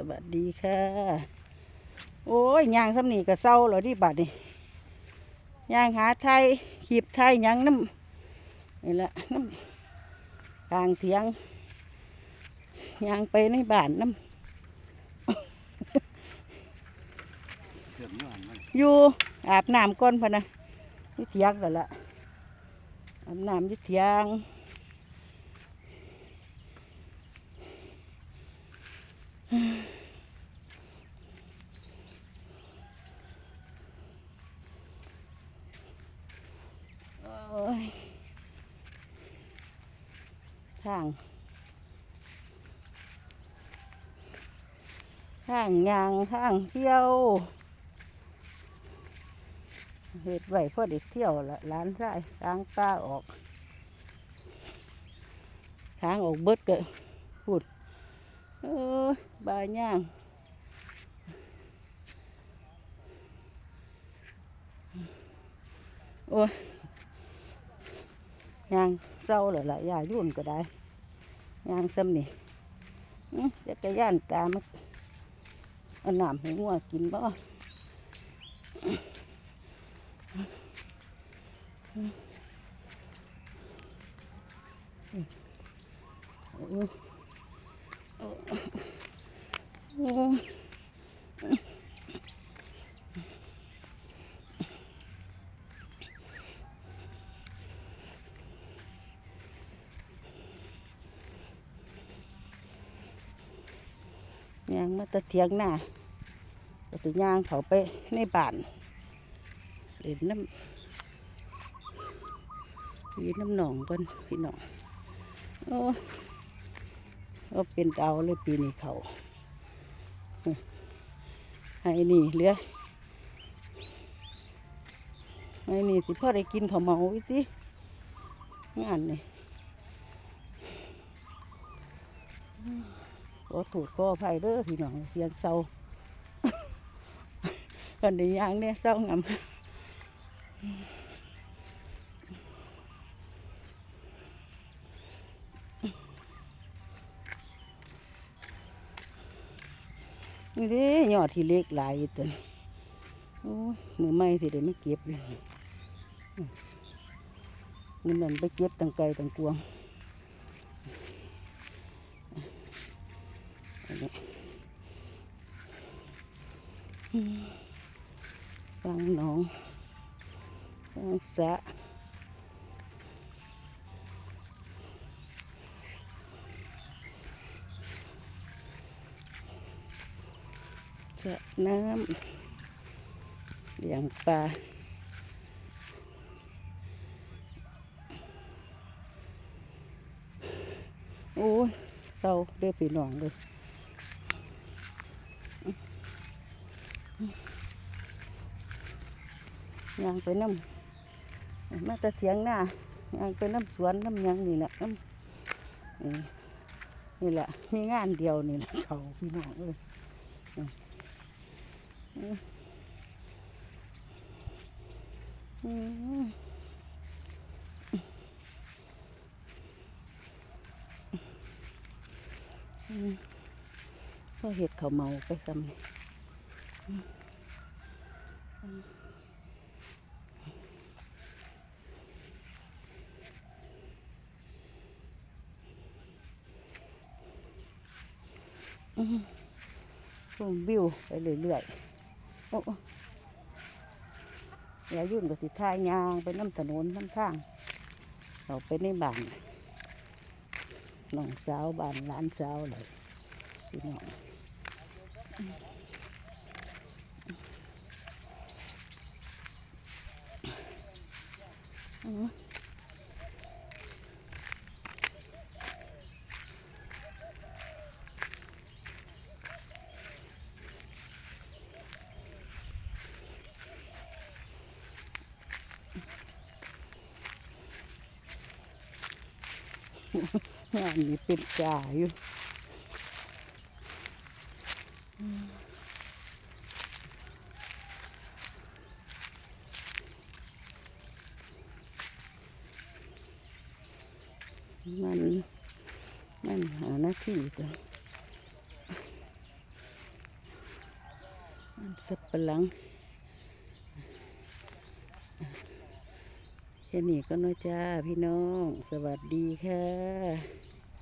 สวัสดีค่ะ โอ้ยยางสำนีก็เศร้าแล้วดิบัดนี่ยางหาไทยขีบไทยยังน้ำนี่แหละน้ำกลางเถียงยางไปในบ้านน้ำอยู่อาบน้ำก้นพะนะยี่เถียงแล้วล่ะอาบน้ำยี่เถียง โอ้ยทางทางยางทางเที่ยวเห็ดไว้พอเด็กเที่ยวละร้านไส้ทางป้าออกทางออกเบิดก็พูดเออบายย่างโอ้ยยางเศร้าเลยล่ะยายุ่นก็ได้ยา งซ้ำนี่อื้อจักรยานตามมาเอาน้ำให้งัวกินบ่ โอ้ยางมาตะเทียงหน้าก็ตัวยางเขาไปในบ้านเล่นน้ำยืนน้ำหนองเพิ่นพี่น้องโอ้ ก็เป็นเตาเลยปีนี้เขาให้นี่เหลือให้นี่สิพ่อได้กินข้าวเมาสิงานนี่ขอถูกขออภัยเด้อพี่น้องเสียงเศร้ากันได้ยางเนี่ยเศร้างำ นี่เด้ยอดที่เล็กหลายตัวนี้โอ้ยมือไม่สิได้ไม่เก็บเลยมันนั่นไปเก็บตังไกลตังกวงอันนี้อืมฟังหนองฟังสะ สระน้ำเลี้ยงปลาโอ้ยเศร้าเด้อพี่น้องเลยยางไปน้ำมาตะเถียงหน้ายางไปน้ำสวนน้ำยังนี่แหละน้ำนี่นี่แหละมีงานเดียวนี่แหละเขาพี่น้องเลย อืมอืมอืมอืมก็เห็ดเขาเมาไปซ้ำนี่อืมอืมอืมชมวิวไปเรื่อยๆ โอ้โอ้อย่ายุ่นกับสิทายยางไปน้ำถนนน้ำข้างเขาไปในบ้านน้องสาวบ้านหลานสาวเลยพี่น้องอืม งานนี้เป็นจ่าอยู่มมันมันหาหน้าที่จ้ะมันสับปะหลัง แค่นี้ก็เนาะจ้าพี่น้อง สวัสดีค่ะ